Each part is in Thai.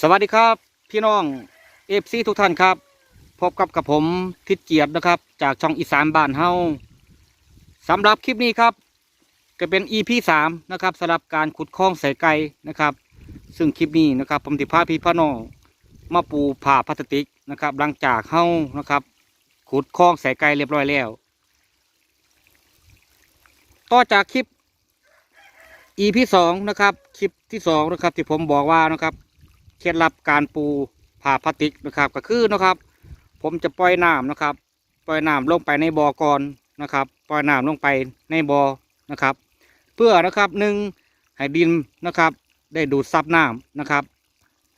สวัสดีครับ พี่น้องเอฟซีทุกท่านครับ พบกับกับผมทิดเกียรตินะครับ จากช่องอีสานบ้านเฮาสำหรับคลิปนี้ครับ ก็เป็น EP สามนะครับสำหรับการขุดคลองใส่ไก่นะครับ ซึ่งคลิปนี้นะครับผมติพาพี่พ่อน้องมาปูผ่าพลาสติกนะครับ หลังจากเฮานะครับ ขุดคลองใส่ไก่เรียบร้อยแล้ว ต่อจากคลิป EP สองนะครับคลิปที่สองนะครับที่ผมบอกว่านะครับ เคล็ดลับการปูผ่าพลาสติกนะครับ ก็คือนะครับ ผมจะปล่อยน้ำนะครับ ปล่อยน้ำลงไปในบ่อก่อนนะครับ ปล่อยน้ำลงไปในบ่อนะครับ เพื่อนะครับหนึ่งให้ดินนะครับ ได้ดูดซับน้ำนะครับ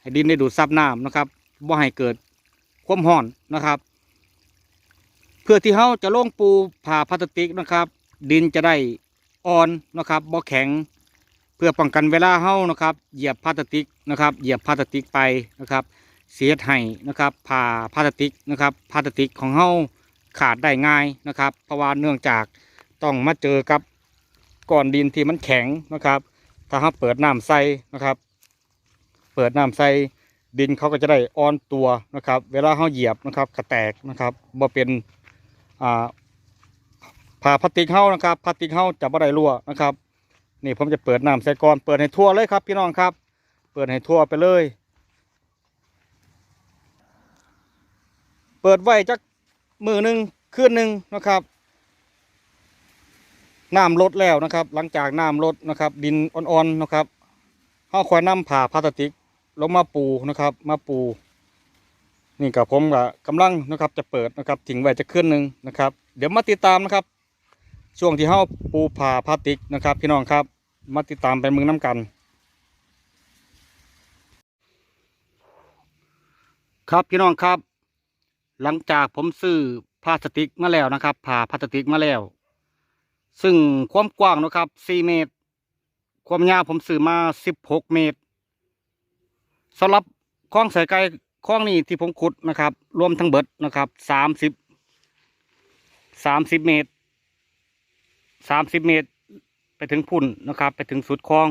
ให้ดินได้ดูดซับน้ำนะครับบ่ให้เกิดความร้อนนะครับ เพื่อที่เขาจะลงปูผ่าพลาสติกนะครับ ดินจะได้อ่อนนะครับบ่แข็ง เพื่อป้องกันเวลาเฮานะครับ เหยียบพลาสติกนะครับ เหยียบพลาสติกไปนะครับ เสียให้นะครับผ่าพลาสติกนะครับพลาสติกของเฮาขาดได้ง่ายนะครับ เพราะว่าเนื่องจากต้องมาเจอกับก้อนดินที่มันแข็งนะครับ ถ้าเราเปิดน้ำใส่นะครับ เปิดน้ำใส่ดินเขาก็จะได้อ่อนตัวนะครับ เวลาเขาเหยียบนะครับกระแตกนะครับบ่เป็นอ่าผ่าพลาสติกเฮานะครับพลาสติกเฮาจะบ่ได้รั่วนะครับ นี่ผมจะเปิดน้ำใส่ก่อนเปิดให้ทั่วเลยครับ พี่น้องครับ เปิดให้ทั่วไปเลย เปิดไว้จักมือหนึ่งคืนหนึ่งนะครับน้ำลดแล้วนะครับ หลังจากน้ำลดนะครับ ดินอ่อนๆนะครับเขาคอยนำผ่าพลาสติกลงมาปูนะครับ มาปู นี่กับผมกับกำลังนะครับ จะเปิดนะครับทิ้งไว้จะคืนหนึ่งนะครับ เดี๋ยวมาติดตามนะครับ ช่วงที่เฮาปูผ่าพลาสติกนะครับ พี่น้องครับ มาติดตามไปมึงน้ำกัน ครับพี่น้องครับ หลังจากผมซื้อพลาสติกมาแล้วนะครับ ผ่าพลาสติกมาแล้ว ซึ่งความกว้างนะครับ4เมตร ความยาวผมซื้อมา 16 เมตรสำหรับคล้องสายไก่คล้องนี้ที่ผมขุดนะครับ รวมทั้งเบิดนะครับ30 30เมตร สามสิบเมตร ไปถึงพุ่นนะครับ ไปถึงสุดคลอง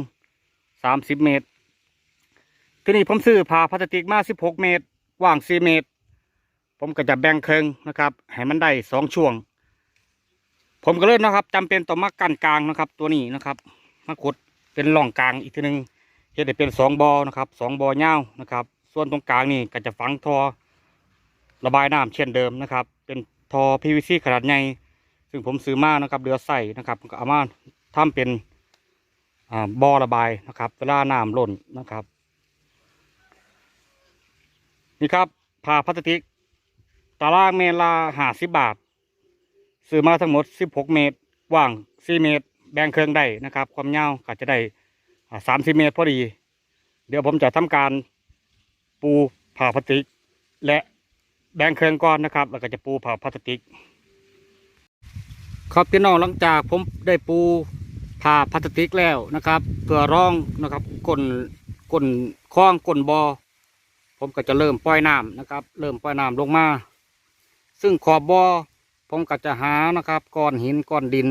สามสิบเมตร ที่นี่ผมซื้อผ่าพลาสติกมาสิบหกเมตรกว้างสี่เมตร ผมก็จะแบ่งเครึ่งนะครับ ให้มันได้สองช่วง ผมก็เลยนะครับจำเป็นต้องมากั้นกลางนะครับ ตัวนี้นะครับมาขุดเป็นร่องกลางอีกทีหนึ่งเฮ็ดให้เป็นสองบอนะครับสองบอยาวนะครับ ส่วนตรงกลางนี่ก็จะฝังทอระบายน้ำเช่นเดิมนะครับ เป็นทอ PVC ขนาดใหญ่ ซึ่งผมซื้อมานะครับเรือใส่นะครับก็เอามาทำเป็นอ่าบ่อระบายนะครับเวลาน้ำล้นนะครับ นี่ครับผ่าพลาสติกตารางเมตรละห้าสิบบาท ซื้อมาทั้งหมดสิบหกเมตรกว้างสี่เมตร แบ่งเครื่องได้นะครับ ความยาวก็จะได้สามสิบเมตรพอดี เดี๋ยวผมจะทำการปูผ่าพลาสติก และแบ่งเครื่องก่อนนะครับ แล้วก็จะปูผ่าพลาสติก ครับพี่น้องหลังจากผมได้ปูผ่าพลาสติกแล้วนะครับเพื่อร่องนะครับก้นก้นคล้องก้นบอ่อผมก็จะเริ่มปล่อยน้ำนะครับ เริ่มปล่อยน้ำลงมา ซึ่งขอบบ่อผมก็จะหานะครับก้อนหินก้อนดิน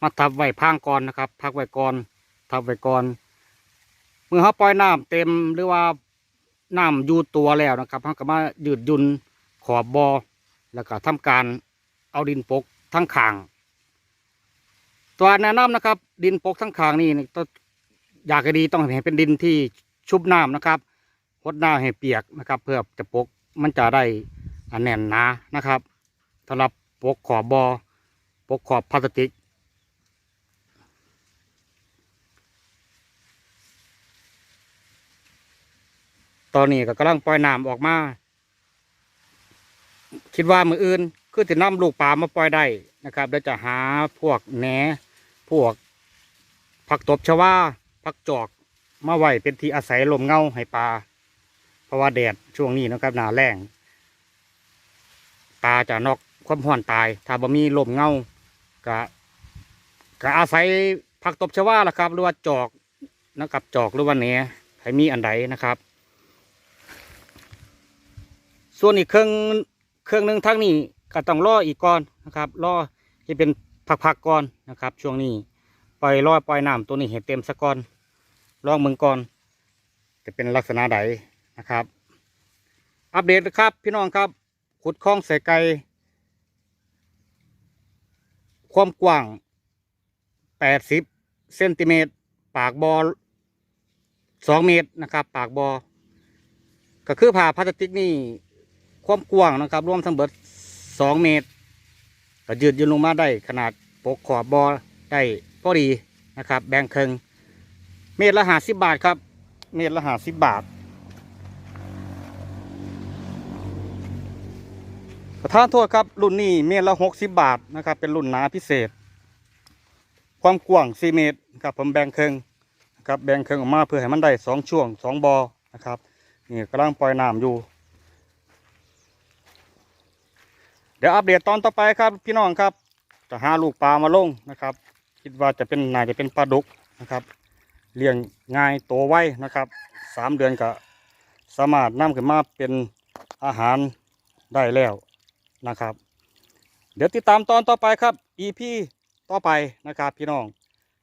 มาทับไว้พางก่อนนะครับ พักไว้ก่อนทับไว้ก่อนเมื่อเขาปล่อยน้ำเต็มหรือว่าน้ำอยู่ตัวแล้วนะครับเขาก็มายืดยุนขอบบ่อแล้วก็ทำการเอาดินปกทั้งข่าง ตัวแนะนำนะครับ ดินปกทั้งคางนี่ต้องอยากให้ดีต้องให้เป็นดินที่ชุบน้ำนะครับพดน้ำให้เปียกนะครับ เพื่อจะปกมันจะได้อแน่นหนานะครับสำหรับปกขอบบอปกขอบพลาสติกตอนนี้ก็กำลังปล่อยน้ำออกมา คิดว่ามืออื่นคือจะนำลูกปลามาปล่อยได้นะครับเดี๋ยวจะหาพวกแหน พวกผักตบชวาผักจอกมาไว้เป็นที่อาศัยลมเงาให้ปลาเพราะว่าแดดช่วงนี้นะครับหนาแรงปลาจะนอกความห้อนตาย ถ้าบ่มีลมเงาก็ก็อาศัยผักตบชวาล่ะครับ หรือว่าจอกนะครับจอกหรือว่าแหนให้มีอันใดนะครับ ส่วนอีกเครื่องเครื่องหนึ่งทั้งนี้ก็ต้องรออีกก่อนนะครับรอให้เป็น พักๆก่อนนะครับ ช่วงนี้ปล่อยรอยปล่อยน้ำตัวนี้ให้เต็มสะก่อนลองเมืองก่อน จะเป็นลักษณะใดนะครับ อัปเดตนะครับพี่น้องครับ ขุดคลองใส่ไก่ความกว้าง 80เซนติเมตร ปากบอ2เมตรนะครับ ปากบอ ก็คือผ่าพลาสติกนี่ ความกว้างนะครับ รวมทั้งเบิด2เมตร ก็ยืดยืนลงมาได้ขนาดปกขอบบอได้พอดีนะครับแบ่งครึ่งเมตรละห้าสิบบาทครับ เมตรละห้าสิบบาทประทานโทษครับรุ่นนี้เมตรละหกสิบบาทนะครับ เป็นรุ่นหนาพิเศษ ความกว้างสี่เมตรครับผมแบ่งครึ่งครับแบ่งครึ่งออกมาเพื่อให้มันได้สองช่วงสองบอนะครับนี่กำลังปล่อยน้ำอยู่ เดี๋ยวอัปเดตตอนต่อไปครับพี่น้องครับ จะหาลูกปลามาลงนะครับ คิดว่าจะเป็นน่าจะเป็นปลาดุกนะครับเลี้ยงง่ายโตไวนะครับสามเดือนก็สามารถนำขึ้นมาเป็นอาหารได้แล้วนะครับ เดี๋ยวติดตามตอนต่อไปครับ EP ต่อไปนะครับพี่น้อง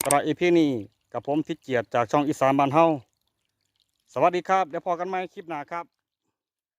สำหรับ EP นี้กับผมทิศเกียรติจากช่องอีสานบ้านเฮาสวัสดีครับ เดี๋ยวพอกันไหมคลิปหน้าครับ